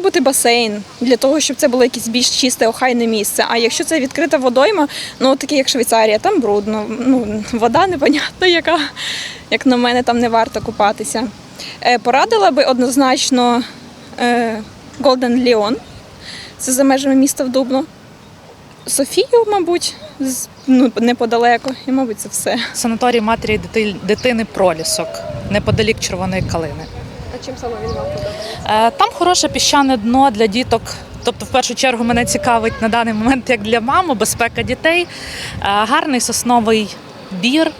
має бути басейн для того, щоб це було якесь більш чисте, охайне місце. А якщо це відкрита водойма, ну таке як Швейцарія, там брудно. Ну, вода непонятна, яка, як на мене, там не варто купатися. Е, Порадила би однозначно е, Golden Leon. Це за межами міста в Дубно. Софію, мабуть, ну, неподалеко, і, мабуть, це все. Санаторій матері дити- дитини пролісок неподалік червоної калини. А чим саме він вам подобається? Е, Там хороше піщане дно для діток. Тобто, в першу чергу, мене цікавить на даний момент як для мами, безпека дітей, Е, гарний сосновий бір.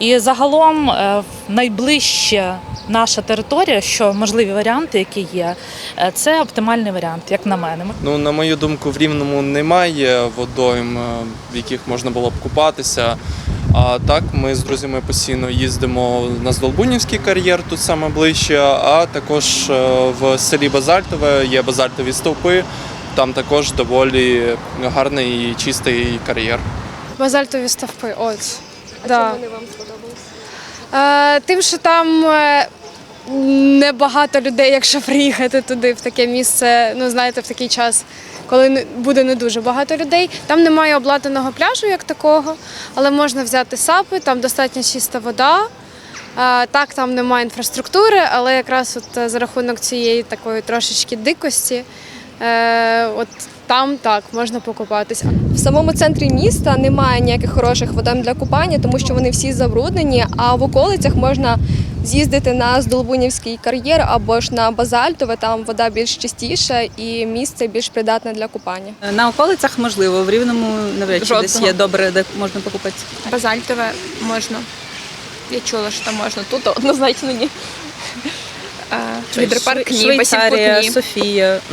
І загалом е, найближче наша територія, що можливі варіанти, які є, це оптимальний варіант, як на мене. Ну, на мою думку, в Рівному немає водойм, в яких можна було б купатися. А так, ми з друзями постійно їздимо на Здолбунівський кар'єр, тут саме ближче, а також е, в селі Базальтове є базальтові стовпи. Там також доволі гарний і чистий кар'єр. Базальтові стовпи, от. А Да. чому вони вам сподобались? Е, тим, що там е, небагато людей, якщо приїхати туди, в таке місце, ну знаєте, в такий час, коли буде не дуже багато людей. Там немає обладнаного пляжу як такого, але можна взяти сапи, там достатньо чиста вода. Так, там немає інфраструктури, але якраз от е, за рахунок цієї такої трошечки дикості, е, от там так можна покупатися. В самому центрі міста немає ніяких хороших водойм для купання, тому що вони всі забруднені. А в околицях можна з'їздити на Здолбунівський кар'єр або ж на Базальтове. Там вода більш чистіша і місце більш придатне для купання. На околицях можливо, в Рівному навряд чи десь є добре, де можна покупатися. Базальтове можна. Я чула, що там можна. Тут однозначно ні. Е, Швейцарія, ні. Софія.